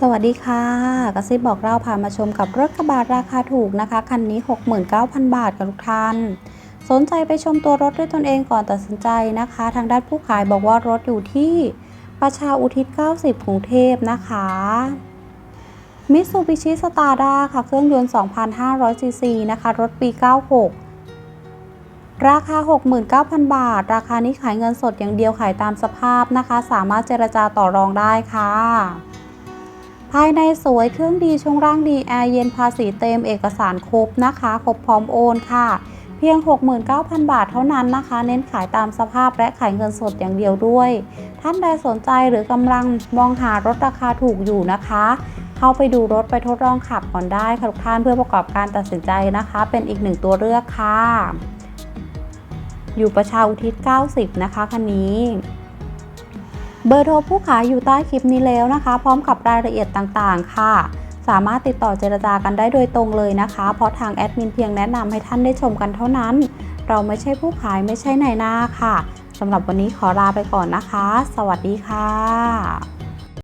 สวัสดีค่ะกระซิบบอกเราพามาชมกับรถกระบะราคาถูกนะคะ คันนี้ 69,000 บาทกับทุกท่าน สนใจไปชมตัวรถด้วยตนเองก่อนตัดสินใจนะคะ ทางด้านผู้ขายบอกว่ารถอยู่ที่ประชาอุทิศ 90 กรุงเทพนะคะมิตซูบิชิสตาร์ด้าค่ะ เครื่องยนต์ 2,500 ซีซีนะคะ รถปี 96 ราคา 69,000 บาท ราคานี้ขายเงินสดอย่างเดียวขายตามสภาพนะคะ สามารถเจรจาต่อรองได้ค่ะ ภายในสวยเครื่องดีชงร่างดีแอร์เย็นภาษีเต็มเอกสารครบนะคะ ครบพร้อมโอนค่ะ เพียง 69,000 บาทเท่านั้นนะคะ เน้นขายตามสภาพและขายเงินสดอย่างเดียวด้วย ท่านใดสนใจหรือกำลังมองหารถราคาถูกอยู่นะคะ เข้าไปดูรถไปทดลองขับก่อนได้ค่ะทุกท่านเพื่อประกอบการตัดสินใจนะคะ เป็นอีกหนึ่งตัวเลือกค่ะ อยู่ประชาอุทิศ 90 นะคะคันนี้ เบอร์โทรผู้ขายอยู่ใต้คลิปนี้แล้วนะคะ พร้อมกับรายละเอียดต่างๆ ค่ะ สามารถติดต่อเจรจากันได้โดยตรงเลยนะคะ เพราะทางแอดมินเพียงแนะนำให้ท่านได้ชมกันเท่านั้น เราไม่ใช่ผู้ขายไม่ใช่นายหน้าค่ะสำหรับวันนี้ขอลาไปก่อนนะคะ สวัสดีค่ะ